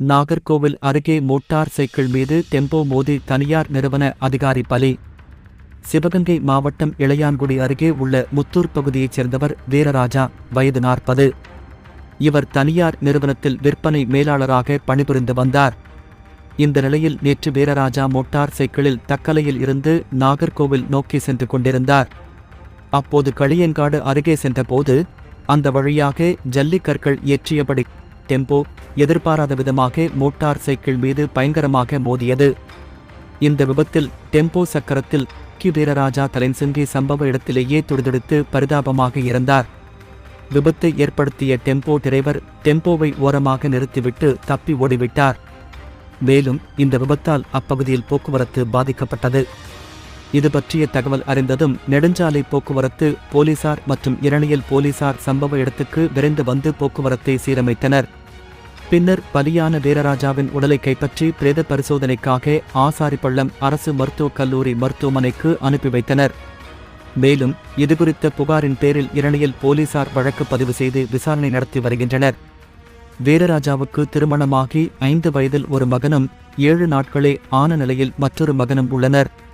நாகர்கோவில் அருகே motor cycle மீது tempo மோதி தனியார் நிறுவன அதிகாரி பலி. சிவகங்கை மாவட்டம் இளையான்குடி அருகே உள்ள முத்தூர் பகுதியைச் சேர்ந்தவர் வீரராஜா வயது நாற்பது. இவர் தனியார் நிறுவனத்தில் விற்பனை மேலாளராக பணிபுரிந்து வந்தார். இந்த நிலையில் நேற்று வீரராஜா மோட்டார் சைக்கிளில் தக்கலையில் இருந்து நாகர்கோவில் நோக்கி சென்று கொண்டிருந்தார். அப்போது களியங்காடு அருகே சென்றபோது அந்த வழியாக ஜல்லிக்கற்கள் ஏற்றியபடி டெம்போ எதிர்பாராத விதமாக மோட்டார் சைக்கிள் மீது பயங்கரமாக மோதியது. இந்த விபத்தில் டெம்போ சக்கரத்தில் கி. வீரராஜா தலைன்சிங்கி சம்பவ இடத்திலேயே துடிதுடித்து பரிதாபமாக இறந்தார். விபத்தை ஏற்படுத்திய டெம்போ டிரைவர் டெம்போவை ஓரமாக நிறுத்திவிட்டு தப்பி ஓடிவிட்டார். மேலும் இந்த விபத்தால் அப்பகுதியில் போக்குவரத்து பாதிக்கப்பட்டது. இது பற்றிய தகவல் அறிந்ததும் நெடுஞ்சாலை போக்குவரத்து போலீசார் மற்றும் இரணியல் போலீசார் சம்பவ இடத்துக்கு விரைந்து வந்து போக்குவரத்தை சீரமைத்தனர். பின்னர் பலியான வீரராஜாவின் உடலை கைப்பற்றி பிரேத பரிசோதனைக்காக ஆசாரிப்பள்ளம் அரசு மருத்துவக் கல்லூரி மருத்துவமனைக்கு அனுப்பி வைத்தனர். மேலும் இதுகுறித்த புகாரின் பேரில் இரணியல் போலீசார் வழக்கு பதிவு செய்து விசாரணை நடத்தி வருகின்றனர். வீரராஜாவுக்கு திருமணமாகி ஐந்து வயதில் ஒரு மகனும் ஏழு நாட்களே ஆன நிலையில் மற்றொரு மகனும் உள்ளனர்.